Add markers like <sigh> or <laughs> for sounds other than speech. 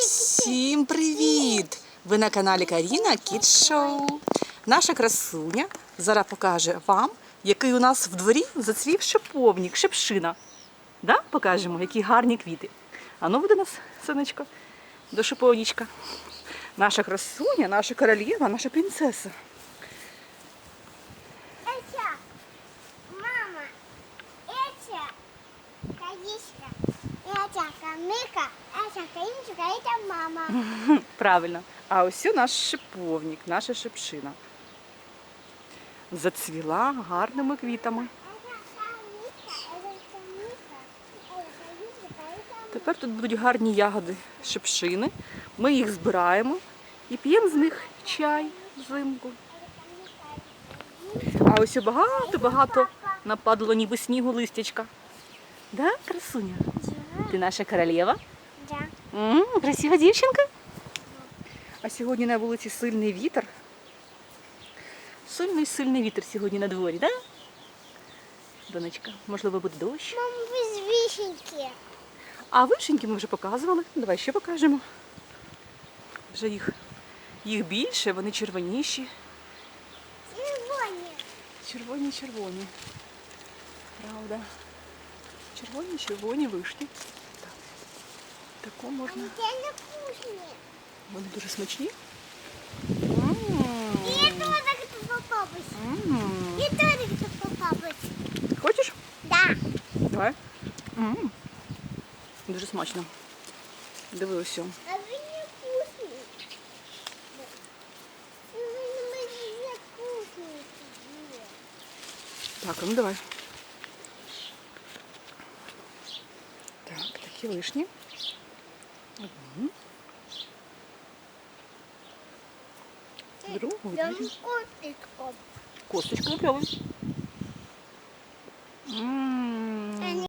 Всім привіт! Ви на каналі Каріна Кіт Шоу. Наша красуня зараз покаже вам, який у нас в дворі зацвів шиповник, шипшина. Да? Покажемо, які гарні квіти. А ну буде нас, сонечко, до шиповничка. Наша красуня, наша королева, наша принцеса. это Камика, это Каимчика, это мама. Хм, <laughs> Правильно. А ось і наш шиповник, наша шипшина. Зацвіла гарними квітами. Это Камика, это Камика, это Таишка, это Тепер тут будуть гарні ягоди шипшини. Ми їх збираємо і п'ємо з них чай взимку. А ось і багато-багато нападало ніби снігу листячка. Да, красуня? Ти наша королева? Да. м красива дівчинка. А сьогодні на вулиці сильний вітер. Сильний сильний вітер сьогодні на дворі, да? Донечка, можливо, буде дощ. Мама, без вишеньки. А вишеньки ми вже показували. Давай ще покажемо. Вже їх, їх більше, вони червоніші. Червоні. Червоні, червоні. Правда. Червоні, червоні вишні. Так. Таку можна. Це не вкусні. Вони дуже смачні. І я теж хочу попробувати. М. Я теж хочу попробувати. Хочеш? Да. Давай. М. Дуже смачно. Диви ось. А ви не вкусні. Ви не вкусні. Так, а ну давай. такі вишні. Одну. Другу Прям візьмемо. котиком. Косточку напльовуй. М,